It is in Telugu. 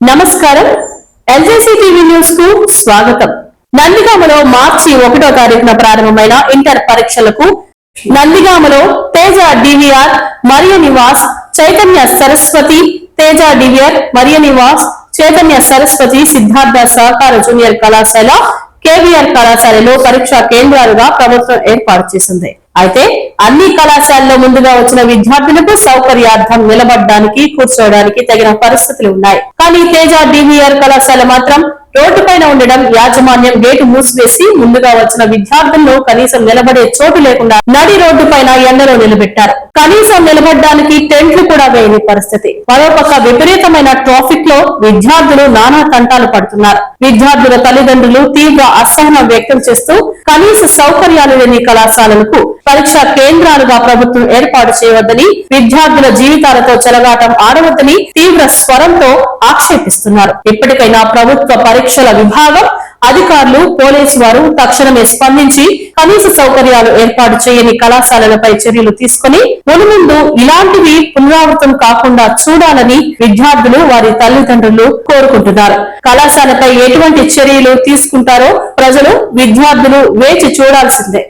నమస్కారం. ఎల్జేసీ టీవీ న్యూస్కు స్వాగతం. నందిగామలో మార్చి ఒకటో తారీఖున ప్రారంభమైన ఇంటర్ పరీక్షలకు నందిగామలో తేజ డివిఆర్ మరియ నివాస్ చైతన్య సరస్వతి తేజ డివిఆర్ మరియ నివాస్ చైతన్య సరస్వతి సిద్ధార్థ సహకార జూనియర్ కళాశాల కేవీఆర్ కళాశాలలో పరీక్షా కేంద్రాలుగా ప్రభుత్వం ఏర్పాటు చేసింది. అయితే అన్ని కళాశాలలో ముందుగా వచ్చిన విద్యార్థులకు సౌకర్యార్థం నిలబడడానికి కూర్చోవడానికి తగిన పరిస్థితులు ఉన్నాయి. కానీ తేజ డివిఆర్ కళాశాల మాత్రం రోడ్డు పైన ఉండడం యాజమాన్యం గేటు మూసివేసి ముందుగా వచ్చిన విద్యార్థులను కనీసం నిలబడే చోటు లేకుండా నడి రోడ్డు పైన ఎండలో నిలబెట్టారు. కనీసం నిలబడడానికి టెంట్లు కూడా వేయని పరిస్థితి. మరోపక్క విపరీతమైన ట్రాఫిక్లో విద్యార్థులు నానా తంటాలు పడుతున్నారు. విద్యార్థుల తల్లిదండ్రులు తీవ్ర అసహనం వ్యక్తం చేస్తూ కనీస సౌకర్యాలు లేని కళాశాలలకు పరీక్షా కేంద్రాలుగా ప్రభుత్వం ఏర్పాటు చేయవద్దని విద్యార్థుల జీవితాలతో చెలగాటం ఆడవద్దని తీవ్ర స్వరంతో ఆక్షేపిస్తున్నారు. ఇప్పటికైనా ప్రభుత్వ పరీక్ష పరీక్షల విభాగం అధికారులు పోలీసు వారు తక్షణమే స్పందించి కనీస సౌకర్యాలు ఏర్పాటు చేయని కళాశాలలపై చర్యలు తీసుకుని మునుముందు ఇలాంటివి పునరావృతం కాకుండా చూడాలని విద్యార్థులు వారి తల్లిదండ్రులు కోరుకుంటున్నారు. కళాశాలపై ఎటువంటి చర్యలు తీసుకుంటారో ప్రజలు విద్యార్థులు వేచి చూడాల్సిందే.